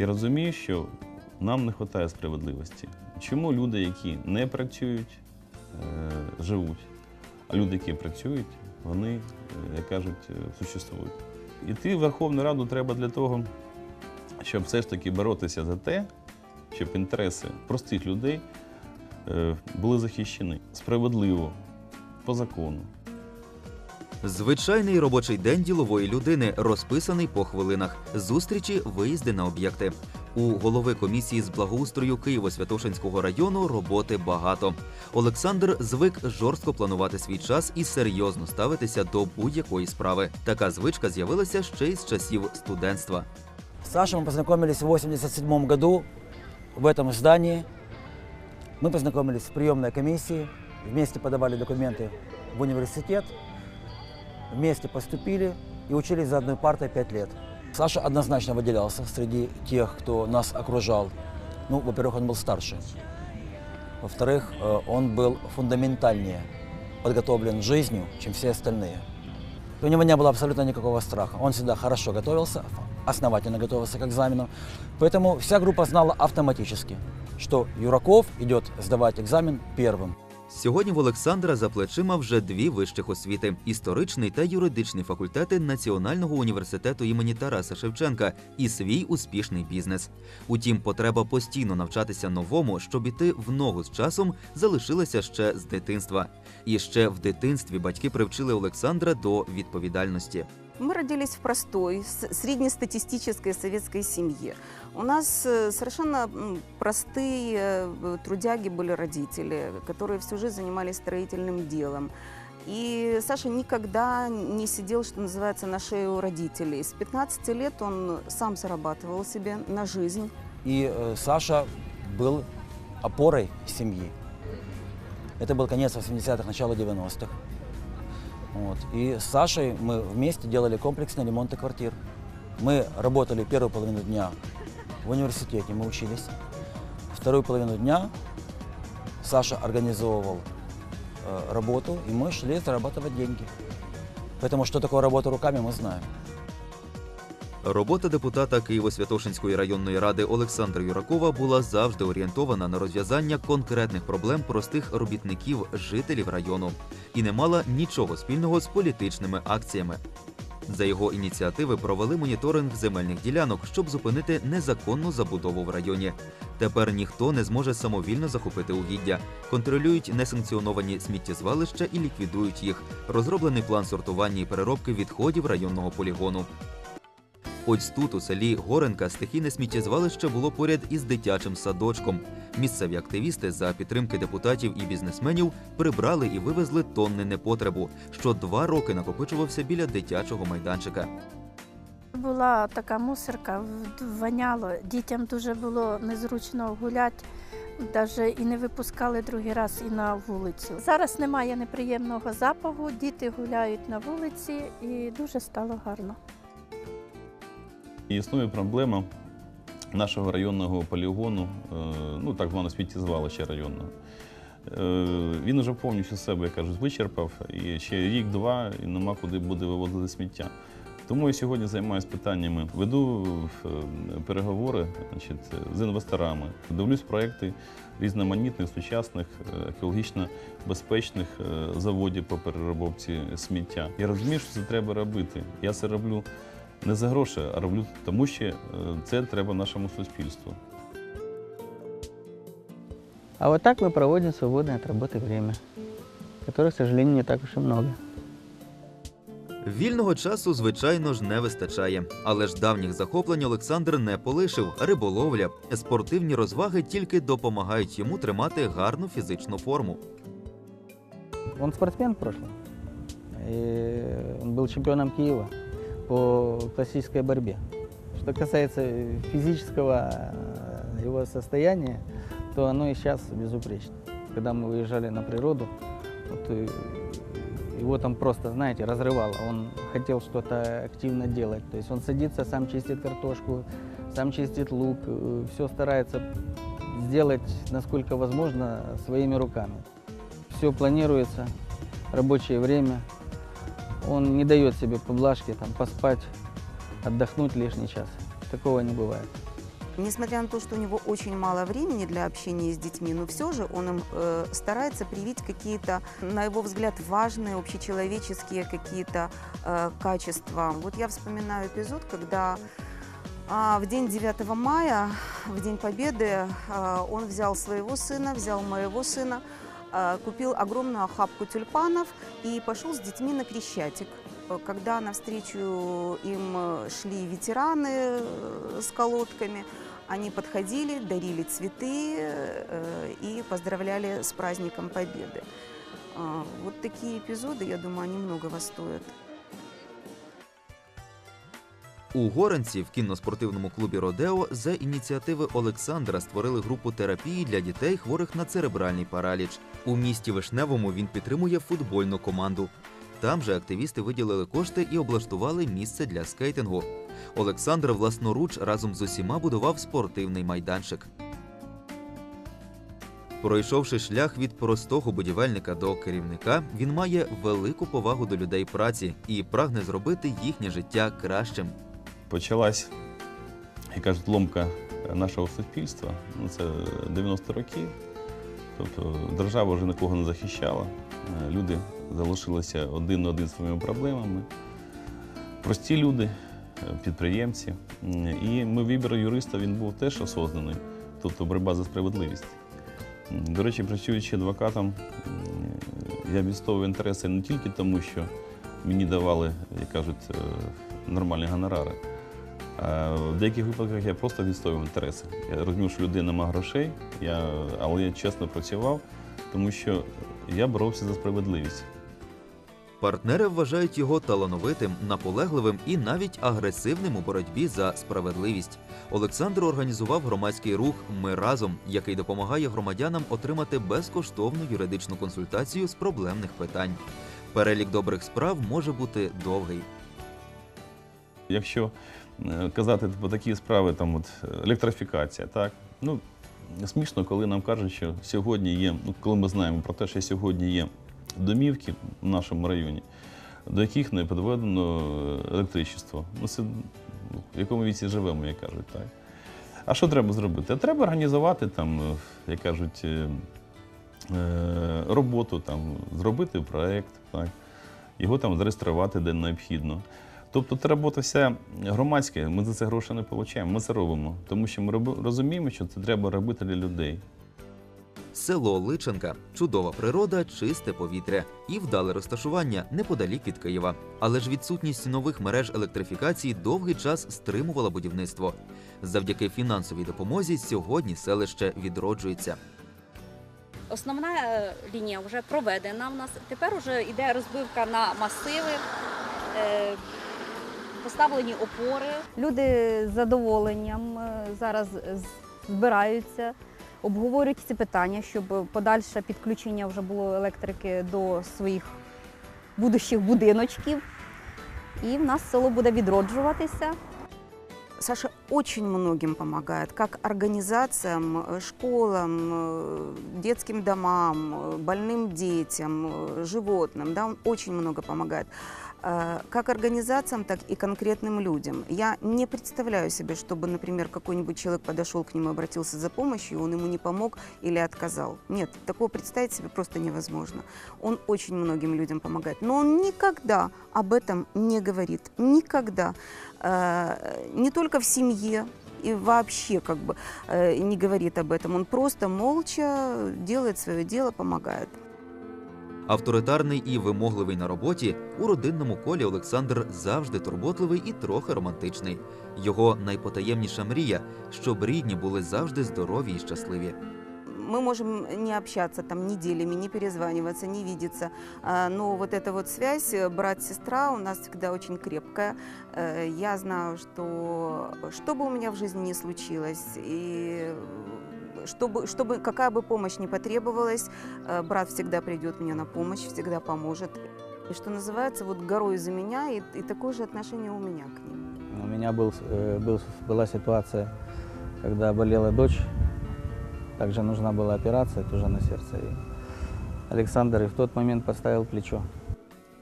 і розумію, що нам не вистачає справедливості. Чому люди, які не працюють, е, живуть, а люди, які працюють, вони, е, як кажуть, е, существують. Іти в Верховну Раду треба для того, щоб все ж таки боротися за те, щоб інтереси простих людей були захищені справедливо, по закону. Звичайний робочий день ділової людини, розписаний по хвилинах. Зустрічі, виїзди на об'єкти. У голови комісії з благоустрою Києво-Святошинського району роботи багато. Олександр звик жорстко планувати свій час і серйозно ставитися до будь-якої справи. Така звичка з'явилася ще й з часів студентства. С Сашей мы познакомились в 87 году в этом здании. Мы познакомились в приемной комиссии, вместе подавали документы в университет, Вместе поступили и учились за одной партой 5 лет. Саша однозначно выделялся среди тех, кто нас окружал. Ну, во-первых, он был старше. Во-вторых, э, он был фундаментальнее подготовлен жизнью, чем все остальные. У него не было абсолютно никакого страха. Он всегда хорошо готовился, основательно готовился к экзамену. Поэтому вся группа знала автоматически, что Юраков идет сдавать экзамен первым. Сьогодні в Олександра за плечима вже дві вищих освіти: історичний та юридичний факультети Національного університету імені Тараса Шевченка і свій успішний бізнес. Утім, потреба постійно навчатися новому, щоб іти в ногу з часом, залишилася ще з дитинства. І ще в дитинстві батьки привчили Олександра до відповідальності. Мы родились в простой, среднестатистической советской семье. У нас э, совершенно простые э, трудяги были родители, которые всю жизнь занимались строительным делом. И Саша никогда не сидел, что называется, на шее у родителей. С 15 лет он сам зарабатывал себе на жизнь. И э, Саша был опорой семьи. Это был конец 80-х, начало 90-х. Вот. И с Сашей мы вместе делали комплексные ремонты квартир. Мы работали первую половину дня в университете, мы учились. Вторую половину дня Саша организовывал э, работу, и мы шли зарабатывать деньги. Поэтому что такое работа руками, мы знаем. Робота депутата Києво-Святошинської районної ради Олександра Юракова була завжди орієнтована на розв'язання конкретних проблем простих робітників, жителів району, і не мала нічого спільного з політичними акціями. За його ініціативи провели моніторинг земельних ділянок, щоб зупинити незаконну забудову в районі. Тепер ніхто не зможе самовільно захопити угіддя. Контролюють несанкціоновані сміттєзвалища і ліквідують їх. Розроблений план сортування і переробки відходів районного полігону. Ось тут, у селі Горенка, стихійне сміттєзвалище було поряд із дитячим садочком. Місцеві активісти за підтримки депутатів і бізнесменів прибрали і вивезли тонни непотребу, що два роки накопичувався біля дитячого майданчика. Була така мусорка, воняло. Дітям дуже було незручно гуляти, навіть і не випускали другий раз і на вулицю. Зараз немає неприємного запаху, діти гуляють на вулиці і дуже стало гарно. Існує проблема нашого районного полігону, е, ну так зване сміттєзвалище районного. Е, Він вже повністю себе, як кажуть, вичерпав, і ще рік-два, і нема куди буде вивозити сміття. Тому я сьогодні займаюся питаннями, веду е, переговори значить, з інвесторами, дивлюсь проекти різноманітних, сучасних, екологічно безпечних заводів по переробці сміття. Я розумію, що це треба робити. Я це роблю не за гроші, а роблю тому, що е, це треба нашому суспільству. А вот так мы проводим свободное от работы время, которое, к сожалению, не так уж и много. Вільного часу, звичайно ж, не вистачає. Але ж давніх захоплень Олександр не полишив. Риболовля, спортивні розваги тільки допомагають йому тримати гарну фізичну форму. Он спортсмен в прошлом. И он был чемпионом Киева По классической борьбе. Что касается физического э, его состояния, то оно и сейчас безупречно. Когда мы выезжали на природу, вот, э, его там просто, знаете, разрывало. Он хотел что-то активно делать. То есть он садится, сам чистит картошку, сам чистит лук, все старается сделать, насколько возможно, своими руками. Все планируется, рабочее время. Он не дает себе поблажки, там, поспать, отдохнуть лишний час. Такого не бывает. Несмотря на то, что у него очень мало времени для общения с детьми, но все же он им э, старается привить какие-то, на его взгляд, важные общечеловеческие какие-то э, качества. Вот я вспоминаю эпизод, когда а, в день 9 мая, в День Победы, а, он взял своего сына, взял моего сына, купил огромную охапку тюльпанов и пошел с детьми на Крещатик. Э, Когда навстречу им э, шли ветераны э, с колодками, они подходили, дарили цветы э, и поздравляли с праздником Победы. А, Вот такие эпизоды, я думаю, они многого стоят. У Горенці в кінно-спортивному клубі Родео за ініціативи Олександра створили групу терапії для дітей, хворих на церебральний параліч. У місті Вишневому він підтримує футбольну команду. Там же активісти виділили кошти і облаштували місце для скейтингу. Олександр власноруч разом з усіма будував спортивний майданчик. Пройшовши шлях від простого будівельника до керівника, він має велику повагу до людей праці і прагне зробити їхнє життя кращим. Почалась, як кажуть, ломка нашого суспільства. Ну, це 90 роки. Тобто держава вже нікого не захищала. Е, Люди залишилися один на один зі своїми проблемами. Прості люди, е, підприємці. І ми вибір юриста він був теж осознаний, тобто боротьба за справедливість. До речі, працюючи адвокатом, я відстоював інтереси не тільки тому, що мені давали, як кажуть, е, нормальні гонорари. А в деяких випадках я просто відстоював інтереси. Я розумів, що людина має грошей, я, але я чесно працював, тому що я боровся за справедливість. Партнери вважають його талановитим, наполегливим і навіть агресивним у боротьбі за справедливість. Олександр організував громадський рух Ми разом, який допомагає громадянам отримати безкоштовну юридичну консультацію з проблемних питань. Перелік добрих справ може бути довгий. Якщо е, казати про такі справи, там от електрифікація, так ну смішно, коли нам кажуть, що сьогодні є, ну коли ми знаємо про те, що сьогодні є домівки в нашому районі, до яких не підведено електричество. Ну це ну, в якому віці живемо, як кажуть, так. А що треба зробити? А треба організувати там, е, як кажуть, е, е, роботу, там, зробити проєкт, так, його там зареєструвати де необхідно. Тобто це робота вся громадська, ми за це гроші не отримуємо, ми це робимо. Тому що ми розуміємо, що це треба робити для людей. Село Личенка чудова природа, чисте повітря і вдале розташування неподалік від Києва. Але ж відсутність нових мереж електрифікації довгий час стримувала будівництво. Завдяки фінансовій допомозі сьогодні селище відроджується. Основна е, лінія вже проведена в нас. Тепер вже йде розбивка на масиви, е, поставлені опори. Люди з задоволенням е, зараз збираються, обговорюють ці питання, щоб подальше підключення вже було електрики до своїх будущих будиночків. І в нас село буде відроджуватися. Саша очень многим помогает, как организациям, э, школам, э, детским домам, э, больным детям, э, животным. Да, он очень много помогает. Э, Как организациям, так и конкретным людям. Я не представляю себе, чтобы, например, какой-нибудь человек подошел к нему, обратился за помощью, и он ему не помог или отказал. Нет, такого представить себе просто невозможно. Он очень многим людям помогает. Но он никогда об этом не говорит. Никогда. Э, Не только в семье, и вообще как бы э, не говорит об этом. Он просто молча делает свое дело, помогает. Авторитарний і вимогливий на роботі у родинному колі Олександр завжди турботливий і трохи романтичний. Його найпотаємніша мрія, щоб рідні були завжди здорові і щасливі. Мы можем не общаться там неделями, не перезваниваться, не видеться, а, но вот эта вот связь э, брат-сестра у нас всегда очень крепкая. Э, Я знаю, что что бы у меня в жизни ни случилось, и чтобы, чтобы какая бы помощь ни потребовалась, э, брат всегда придет мне на помощь, всегда поможет. И что называется, вот горой за меня, и, и такое же отношение у меня к ним. У меня был, э, был- была ситуация, когда болела дочь, также нужна была операция тоже на сердце. И Александр и в тот момент поставил плечо.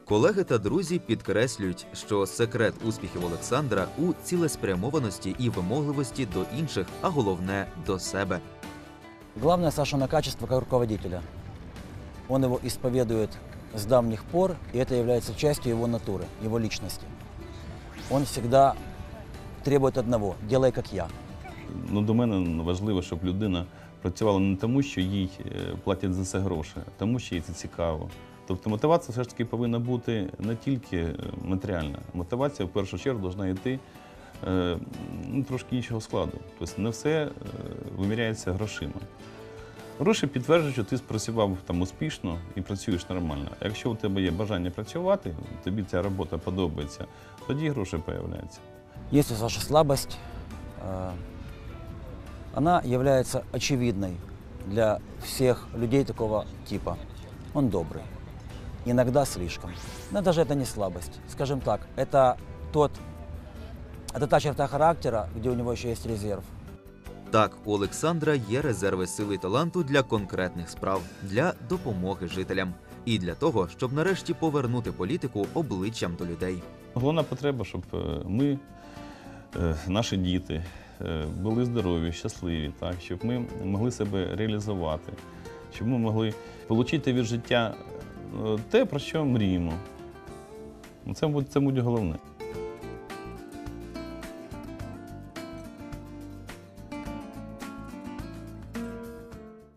Колеги та друзі підкреслюють, що секрет успіхів Олександра у цілеспрямованості і вимогливості до інших, а головне до себе. Главное Сашина качество как руководителя. Он его исповедует с давних пор, и это является частью его натуры, его личности. Он всегда требует одного – делай как я. Ну, до мене важливо, щоб людина працювала не тому, що їй е, платять за це гроші, а тому, що їй це цікаво. Тобто мотивація все ж таки повинна бути не тільки е, матеріальна. Мотивація в першу чергу повинна йти е, ну, трошки іншого складу. Тобто не все виміряється грошима. Гроші підтверджують, що ти спрацював там успішно і працюєш нормально. А якщо у тебе є бажання працювати, тобі ця робота подобається, тоді гроші з'являються. У Саши слабость э, Она является очевидной для всех людей такого типа. Он добрый. Иногда слишком. Но даже это не слабость. Скажем так, это тот, это та черта характера, где у него еще есть резерв. Так, у Олександра є резерви сили і таланту для конкретних справ, для допомоги жителям і для того, щоб нарешті повернути політику обличчям до людей. Головна потреба, щоб е, ми, е, наші діти, е, були здорові, щасливі, так, щоб ми могли себе реалізувати, щоб ми могли отримати від життя е, те, про що мріємо. Це це буде головне.